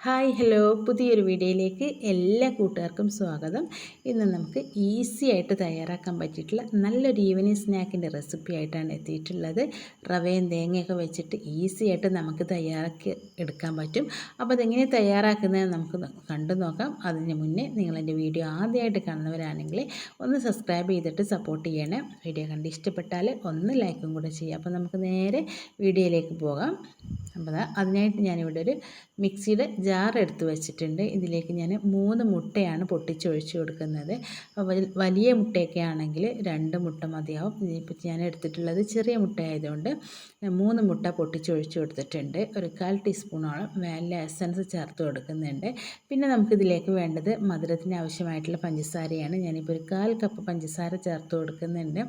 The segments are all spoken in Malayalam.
Hi hello. പുതിയൊരു വീഡിയോയിലേക്ക് എല്ലാ കൂട്ടുകാർക്കും സ്വാഗതം. ഇന്ന് നമുക്ക് ഈസി ആയിട്ട് തയ്യാറാക്കാൻ പറ്റിയിട്ടുള്ള നല്ലൊരു ഈവനിങ് സ്നാക്കിന്റെ റെസിപ്പി ആയിട്ടാണ് എത്തിയിട്ടുള്ളത്. റവയും തേങ്ങയൊക്കെ വെച്ചിട്ട് ഈസി ആയിട്ട് നമുക്ക് തയ്യാറാക്കി എടുക്കാൻ പറ്റും. അപ്പോൾ അതെങ്ങനെ തയ്യാറാക്കുന്നത് നമുക്ക് കണ്ടു നോക്കാം. അതിന് മുന്നേ നിങ്ങളെന്റെ വീഡിയോ ആദ്യമായിട്ട് കാണുന്നവരാണെങ്കിൽ ഒന്ന് സബ്സ്ക്രൈബ് ചെയ്തിട്ട് സപ്പോർട്ട് ചെയ്യണേ. വീഡിയോ കണ്ട് ഇഷ്ടപ്പെട്ടാൽ ഒന്ന് ലൈക്കും കൂടെ ചെയ്യാം അപ്പോൾ നമുക്ക് നേരെ വീഡിയോയിലേക്ക് പോകാം. അപ്പോൾ അതിനായിട്ട് ഞാനിവിടെ ഒരു മിക്സിയുടെ ജാർ എടുത്ത് വെച്ചിട്ടുണ്ട്. ഇതിലേക്ക് ഞാൻ മൂന്ന് മുട്ടയാണ് പൊട്ടിച്ചൊഴിച്ച് കൊടുക്കുന്നത്. വലിയ മുട്ടയൊക്കെ ആണെങ്കിൽ രണ്ട് മുട്ട മതിയാവും. ഇതിപ്പോൾ ഞാൻ എടുത്തിട്ടുള്ളത് ചെറിയ മുട്ട ആയതുകൊണ്ട് മൂന്ന് മുട്ട പൊട്ടിച്ചൊഴിച്ച് കൊടുത്തിട്ടുണ്ട്. ഒരു കാൽ ടീസ്പൂണോളം വാനില എസൻസ് ചേർത്ത് കൊടുക്കുന്നുണ്ട്. പിന്നെ നമുക്കിതിലേക്ക് വേണ്ടത് മധുരത്തിന് ആവശ്യമായിട്ടുള്ള പഞ്ചസാരയാണ്. ഞാനിപ്പോൾ ഒരു കാൽ കപ്പ് പഞ്ചസാര ചേർത്ത് കൊടുക്കുന്നുണ്ട്.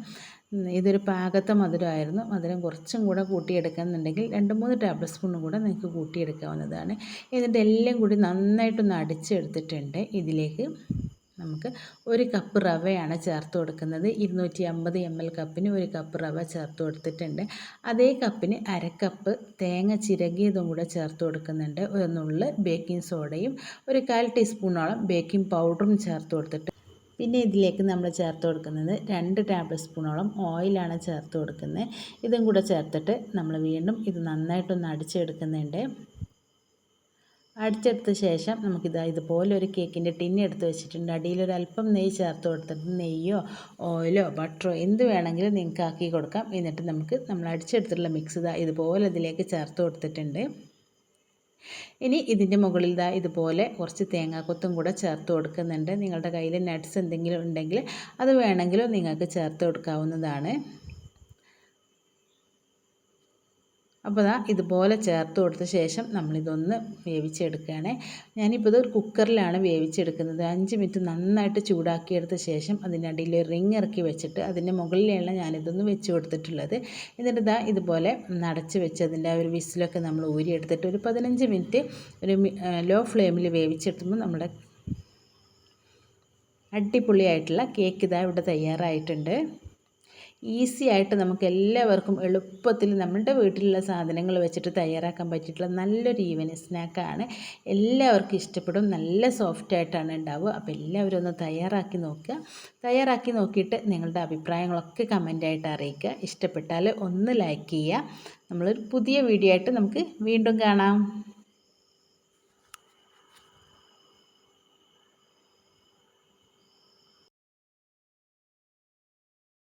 ഇതൊരു പാകത്തെ മധുരമായിരുന്നു. മധുരം കുറച്ചും കൂടെ കൂട്ടിയെടുക്കുന്നുണ്ടെങ്കിൽ രണ്ട് മൂന്ന് ടേബിൾ സ്പൂണും കൂടെ നിങ്ങൾക്ക് കൂട്ടിയെടുക്കാവുന്നതാണ്. എന്നിട്ട് എല്ലാം കൂടി നന്നായിട്ടൊന്ന് അടിച്ചെടുത്തിട്ടുണ്ട്. ഇതിലേക്ക് നമുക്ക് ഒരു കപ്പ് റവയാണ് ചേർത്ത് കൊടുക്കുന്നത്. ഇരുന്നൂറ്റി അമ്പത് എം എൽ കപ്പിന് ഒരു കപ്പ് റവ ചേർത്ത് കൊടുത്തിട്ടുണ്ട്. അതേ കപ്പിന് അരക്കപ്പ് തേങ്ങ ചിരകിയതും കൂടെ ചേർത്ത് കൊടുക്കുന്നുണ്ട്. ഒരു നുള്ള് ബേക്കിംഗ് സോഡയും ഒരു കാൽ ടീസ്പൂണോളം ബേക്കിംഗ് പൗഡറും ചേർത്ത് കൊടുത്തിട്ട് പിന്നെ ഇതിലേക്ക് നമ്മൾ ചേർത്ത് കൊടുക്കുന്നത് രണ്ട് ടേബിൾ സ്പൂണോളം ഓയിലാണ് ചേർത്ത് കൊടുക്കുന്നത്. ഇതും കൂടെ ചേർത്തിട്ട് നമ്മൾ വീണ്ടും ഇത് നന്നായിട്ടൊന്ന് അടിച്ചെടുക്കുന്നുണ്ട്. അടിച്ചെടുത്ത ശേഷം നമുക്കിത് ഇതുപോലെ ഒരു കേക്കിന്റെ ടിന്ന് എടുത്ത് വെച്ചിട്ടുണ്ട്. അടിയിലൊരു അല്പം നെയ്യ് ചേർത്ത് കൊടുത്തിട്ട് നെയ്യോ ഓയിലോ ബട്ടറോ എന്ത് വേണമെങ്കിലും നിങ്ങൾക്ക് ആക്കി കൊടുക്കാം. എന്നിട്ട് നമുക്ക് നമ്മൾ അടിച്ചെടുത്തിട്ടുള്ള മിക്സ് ഇതാ ഇതുപോലെ ഇതിലേക്ക് ചേർത്ത് കൊടുത്തിട്ടുണ്ട്. ഇനി ഇതിന്റെ മുകളിൽ ഇതാ ഇതുപോലെ കുറച്ച് തേങ്ങാക്കൊത്തും കൂടെ ചേർത്ത് കൊടുക്കുന്നുണ്ട്. നിങ്ങളുടെ കയ്യിൽ നട്ട്സ് എന്തെങ്കിലും ഉണ്ടെങ്കിൽ അത് വേണമെങ്കിലും നിങ്ങൾക്ക് ചേർത്ത് കൊടുക്കാവുന്നതാണ്. അപ്പോൾ ഇതാ ഇതുപോലെ ചേർത്ത് കൊടുത്ത ശേഷം നമ്മളിതൊന്ന് വേവിച്ചെടുക്കുകയാണ്. ഞാനിപ്പോൾ ഇതൊരു കുക്കറിലാണ് വേവിച്ചെടുക്കുന്നത്. അഞ്ച് മിനിറ്റ് നന്നായിട്ട് ചൂടാക്കിയെടുത്ത ശേഷം അതിനടിയിൽ ഒരു റിങ് ഇറക്കി വെച്ചിട്ട് അതിന്റെ മുകളിലാണ് ഞാനിതൊന്ന് വെച്ച് കൊടുത്തിട്ടുള്ളത്. എന്നിട്ട് ഇതാ ഇതുപോലെ നടച്ച് വെച്ച് അതിന്റെ ആ ഒരു വിസിലൊക്കെ നമ്മൾ ഊരിയെടുത്തിട്ട് ഒരു പതിനഞ്ച് മിനിറ്റ് ഒരു ലോ ഫ്ലെയിമിൽ വേവിച്ചെടുത്തുമ്പോൾ നമ്മുടെ അടിപൊളിയായിട്ടുള്ള കേക്ക് ഇതാ ഇവിടെ തയ്യാറായിട്ടുണ്ട്. ഈസി ആയിട്ട് നമുക്ക് എല്ലാവർക്കും എളുപ്പത്തിൽ നമ്മുടെ വീട്ടിലുള്ള സാധനങ്ങൾ വെച്ചിട്ട് തയ്യാറാക്കാൻ പറ്റിയിട്ടുള്ള നല്ലൊരു ഈവനിങ് സ്നാക്കാണ്. എല്ലാവർക്കും ഇഷ്ടപ്പെടും. നല്ല സോഫ്റ്റ് ആയിട്ടാണ് ഉണ്ടാവുക. അപ്പോൾ എല്ലാവരും ഒന്ന് തയ്യാറാക്കി നോക്കുക. തയ്യാറാക്കി നോക്കിയിട്ട് നിങ്ങളുടെ അഭിപ്രായങ്ങളൊക്കെ കമന്റായിട്ട് അറിയിക്കുക. ഇഷ്ടപ്പെട്ടാൽ ഒന്ന് ലൈക്ക് ചെയ്യുക. നമ്മളൊരു പുതിയ വീഡിയോ ആയിട്ട് നമുക്ക് വീണ്ടും കാണാം.